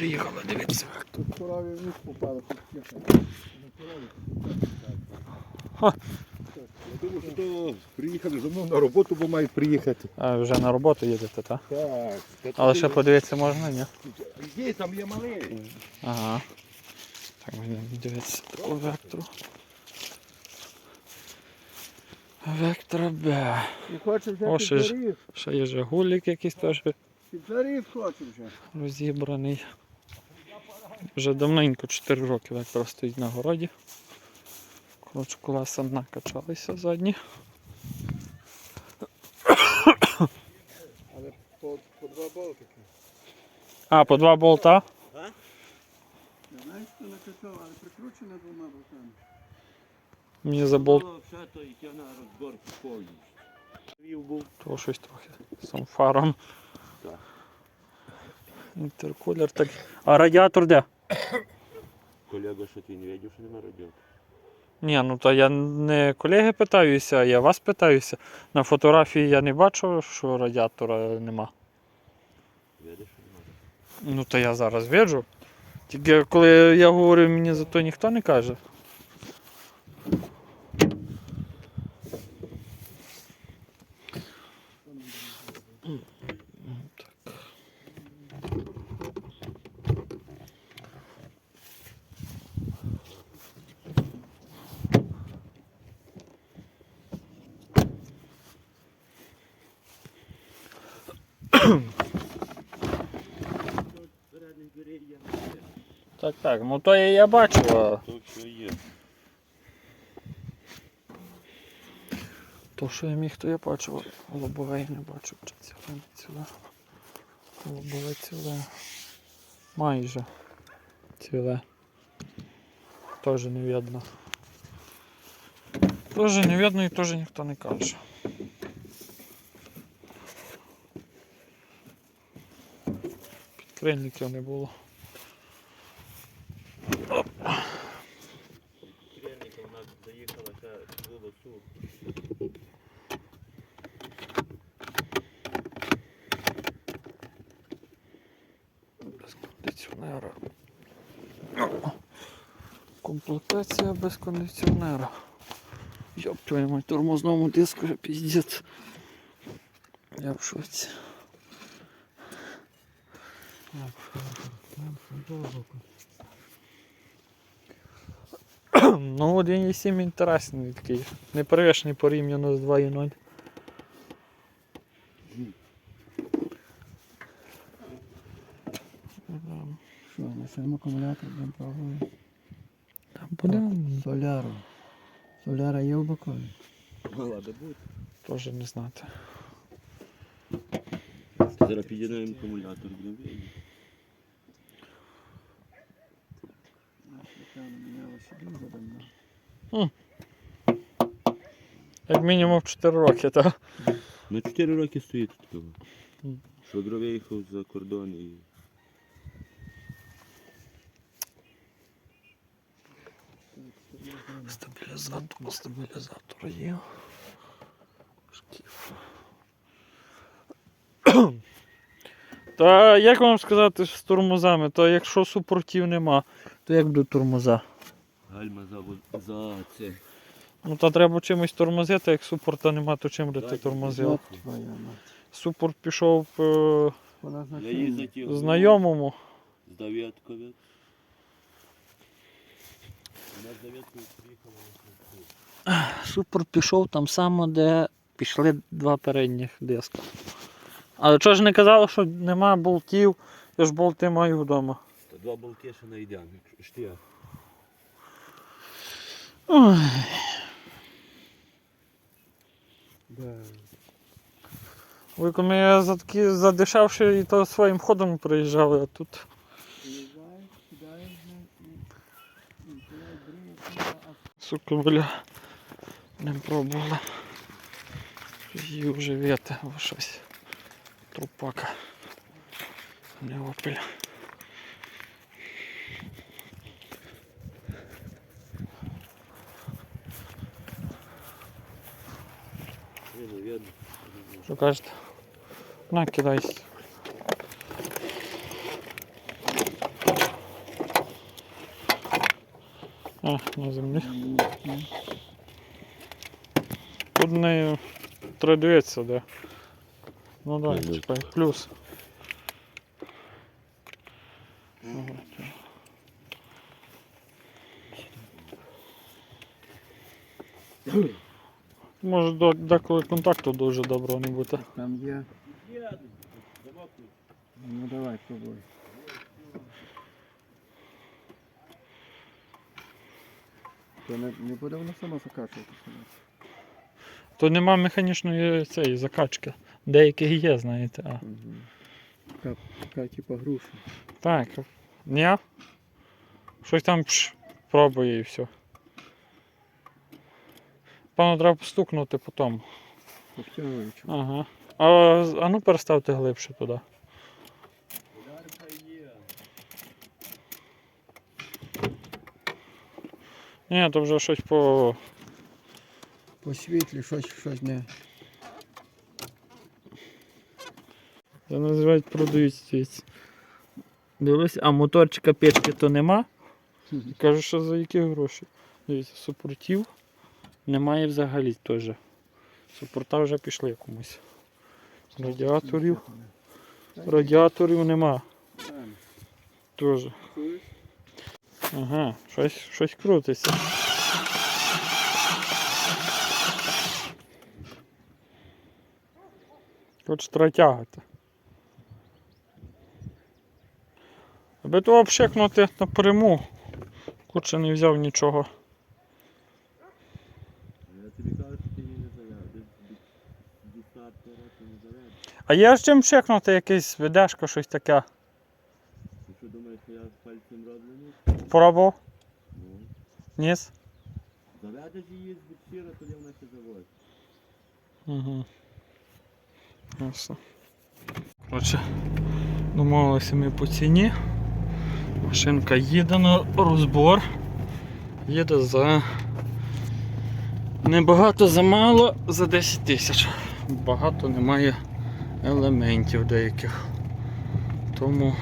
приїхали, дивіться. Тут корові в ніг попали, тут тихо. Ха. Я думаю, що то приїхали за мною на роботу, бо мають приїхати. А вже на роботу їдете, так? Так. та Але ще подивитися можна, ні? Є, там є малий. Ага. Так, будемо дивитися по вектору. Вектора Б. І хоче вже О, ще ж. Ще є Жигулік якийсь теж Піджарів хоче вже. розібраний. Вже давненько 4 роки вектор стоїть на городі. Коротше, колеса накачалися задні. Але по, по два болтики. А, по два болта. Не знаєш, що накачав, але прикручено двома болтами. Мені за болт то щось трохи з фаром. Так. Інтеркулер так. А радіатор де? Колега, що ти не бачив, що нема радіатора? Ні, ну то я не колеги питаюся, а я вас питаюся. На фотографії я не бачу, що радіатора нема. Видиш, що нема? Ну то я зараз виджу. Тільки коли я говорю, мені за то ніхто не каже. Так, так, ну то я, я бачу. а То що є. То, що я міг, то я бачу. Лобове я не бачу. Чи ціле, не ціле. Лобове ціле. Майже ціле. Теж не видно. Теж не видно і теж ніхто не каже. Підкрильників не було. Керівника у нас заїхала, ще було сухо. Без кондиціонера. Комплектація без кондиціонера. Йоп, твою мать, тормозному диску піздець. Я в шоці. Ну, 1.7 інтересний такий. Непривичний порівняно з 2.0. Що, лишаємо акумулятор, будемо пробувати. Там буде Соляру. Соляра є в бокові. Би бути. теж не знати. Зараз під'єднаємо акумулятор, будемо Як мінімум 4 роки, так? На 4 роки стоїть тут. Швагро виїхав за кордон і Стабілізатор, стабілізатор є. Шкіф. Та як вам сказати з тормозами, то якщо супортів нема, то як до тормоза? гальма за, за це. Ну то треба чимось тормозити, як супорта нема, то чим би ти тормозив? Супорт пішов е, знайомому. З приїхала. Супорт пішов там само, де пішли два передніх диска. Але чого ж не казали, що нема болтів, я ж болти маю вдома. Та Два болти ще ж ти. Ой. Ви коли за такі задешевші і то своїм ходом приїжджали, а тут. Сука, бля. Не пробували. Її вже або щось. Трупака. Не опель. Ну, що кажете, накидайся. А, на землі. Тут не традується, да. Ну давай, ну, чекай, плюс. Ага. Може до, деколи контакту дуже доброго не бути. Там є. Ну давай, пробуй. То не, не буде воно само закачуватися. То нема механічної цієї закачки. Деяких є, знаєте. А. Угу. Така, така типа груша. Так. Ні? Щось там пш, пробує і все. Певно, треба постукнути потім. Ага. А, а ну переставте глибше туди. Ні, то вже щось по. По світлі щось, щось не. Це називають продають. Дивись, а моторчика печки то нема. Кажу, що за які гроші. Дивіться, супортів немає взагалі теж. Супорта вже пішли комусь. Радіаторів. Радіаторів нема. Теж. Ага, щось, щось крутиться. Хоч треба тягати. Аби то обшикнути напряму. Куча не взяв нічого. Я тобі кажу, що ти її не заведеш. Десятки років не заведеш. А є з чим чекнути якийсь ведешко, щось таке. Ти що думаєш, що я пальцем роблю? ніс? Пробував? Ну. Ніс? Заведеш її з буксира, тоді вона ще заводить. Угу. Ясно. Коротше, домовилися ми по ціні. Машинка їде на розбор. Їде за небагато замало за 10 тисяч. Багато немає елементів деяких. Тому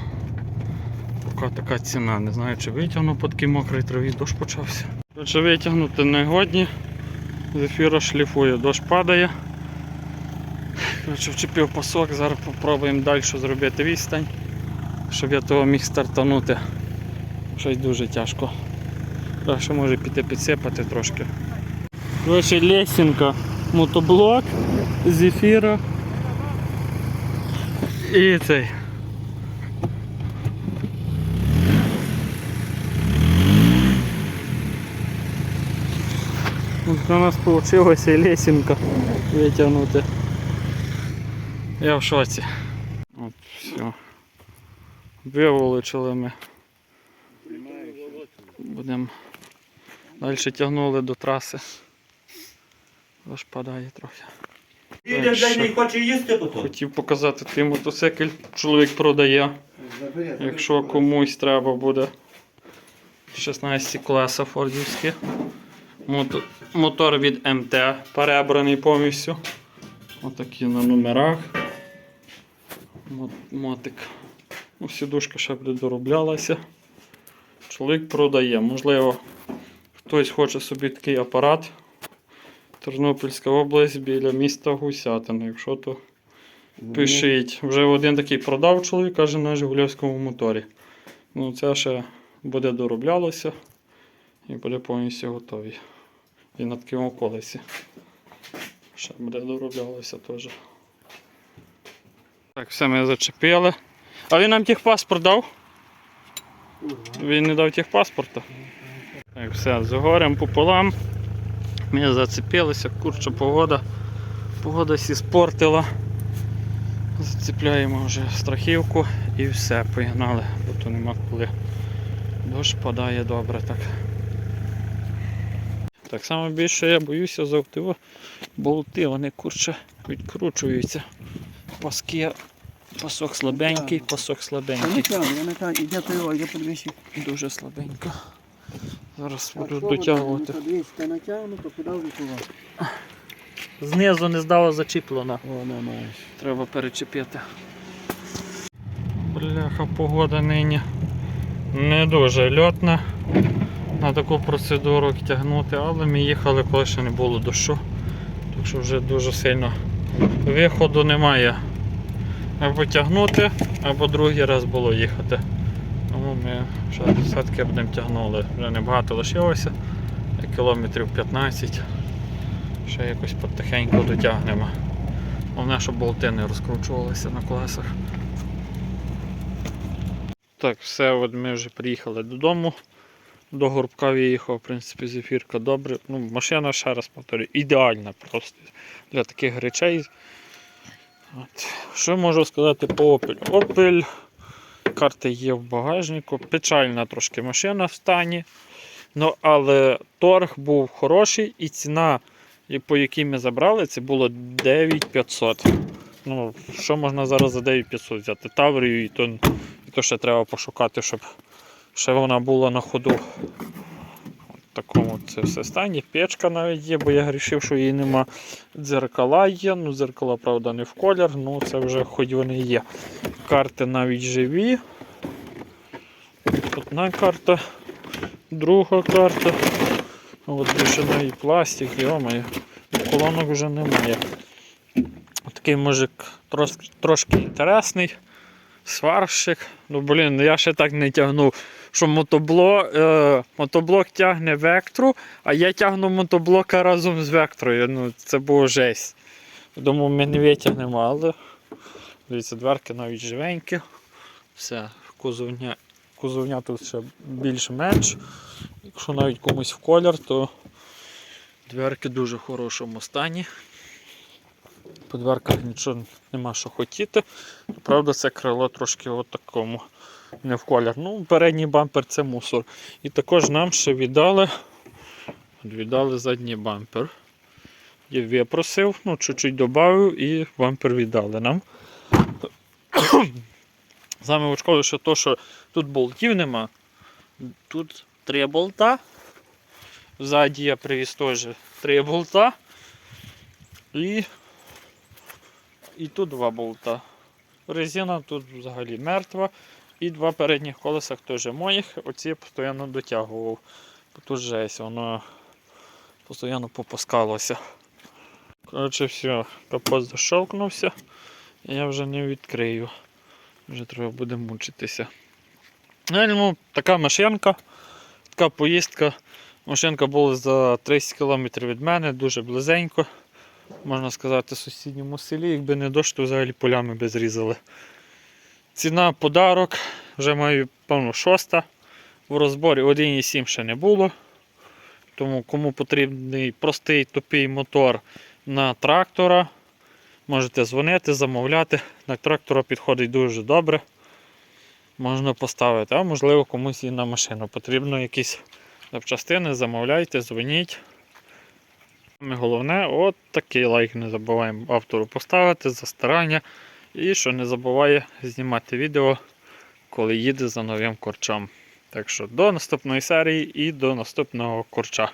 поки така ціна. Не знаю, чи витягну по такій мокрій траві, дощ почався. Коротше, витягнути не годні. Зефіра шліфує, дощ падає. Коротше, вчепив пасок, зараз попробуємо далі зробити відстань, щоб я того міг стартанути. Щось дуже тяжко. Так що може піти підсипати трошки. Коротше, лесінка, мотоблок, зефіра. І цей. От у нас вийшла і лесінка витягнути. Я в шоці. От, все. Виволочили ми. Будемо. Далі тягнули до траси. Аж падає трохи. Що? за ній, хоче їсти потім. Хотів показати твій мотоцикл, чоловік продає. Якщо комусь треба буде 16 колеса фордівські. Мото- Мотор від МТ перебраний повністю. Отакі на номерах. Мотик. Ну, сідушка ще буде дороблялася. Чоловік продає. Можливо, хтось хоче собі такий апарат. Тернопільська область біля міста Гусятина. Якщо то Пишіть. Вже один такий продав чоловік, каже, на Жигулівському моторі. Ну, це ще буде дороблялося і буде повністю готовий. І на такому колесі. Ще буде дороблялося теж. Так, все ми зачепили. А він нам техпаспорт дав? Він не дав техпаспорта. Так, все, з горем пополам. Ми зацепилися, курча погода. Погода сі спортила. Зацепляємо вже страхівку і все, погнали, бо то нема коли. Дощ падає добре так. Так само більше я боюся завтиво болти, вони курче відкручуються. Паски, пасок слабенький, пасок слабенький. Дуже слабенько. Зараз буду дотягувати. натягну, то куди? Знизу не здало зачіплено. О, не маєш. Треба перечепити. Бляха, погода нині не дуже льотна. на таку процедуру тягнути, але ми їхали, коли ще не було дощу. Так що вже дуже сильно виходу немає. Або тягнути, або другий раз було їхати. Тому ми ще все-таки будемо тягнули. Вже небагато лишилося, кілометрів 15. Ще якось потихеньку дотягнемо. Головне, щоб болти не розкручувалися на колесах. Так, все, от ми вже приїхали додому. До горбка виїхав, в принципі, зефірка добре. Ну, машина, ще раз повторюю, ідеальна просто для таких речей. От. Що можу сказати по Opel? Opel, карти є в багажнику, печальна трошки машина в стані. Ну, але торг був хороший і ціна, по якій ми забрали, це було 9500. Ну, що можна зараз за 9500 взяти? Таврію і то, і то ще треба пошукати, щоб ще вона була на ходу. Такому це все стані. Печка навіть є, бо я вирішив, що її нема. Дзеркала є. Ну, дзеркала, правда, не в колір, ну це вже хоч вони є. Карти навіть живі. Одна карта, друга карта. От більше навіть пластик, йомає. Колонок вже немає. Такий мужик трош, трошки інтересний. Сварщик. Ну, блін, я ще так не тягнув, що мотоблок, е, мотоблок тягне вектру, а я тягну мотоблока разом з вектрою. Ну, це було жесть. Думаю, ми не витягнемо, але дивіться, дверки навіть живенькі. Все, кузовня, кузовня тут ще більш-менш. Якщо навіть комусь в колір, то дверки дуже в хорошому стані. По дверках нічого нема що хотіти. Правда, це крило трошки от такому не в колір. Ну, передній бампер це мусор. І також нам ще віддали, віддали задній бампер. Я випросив, ну, чуть-чуть додав і бампер віддали нам. Саме очкове, що то, що тут болтів нема. Тут три болта. Ззаді я привіз теж три болта. І і тут два болта. Резина тут взагалі мертва. І два передніх колесах теж моїх. Оці я постійно дотягував. Тут жесть, воно постійно попускалося. Коротше, все, капот защелкнувся. Я вже не відкрию. Вже треба буде мучитися. Ну, така машинка, така поїздка. Машинка була за 30 км від мене, дуже близенько можна сказати, в сусідньому селі, якби не дощ, то взагалі полями би зрізали. Ціна подарок, вже маю, певно, шоста. В розборі 1,7 ще не було. Тому кому потрібний простий тупий мотор на трактора, можете дзвонити, замовляти. На трактора підходить дуже добре. Можна поставити, а можливо комусь і на машину. Потрібно якісь запчастини, замовляйте, дзвоніть. Головне, от такий лайк не забуваємо автору поставити за старання. І що не забуває знімати відео, коли їде за новим корчом. Так що до наступної серії і до наступного корча.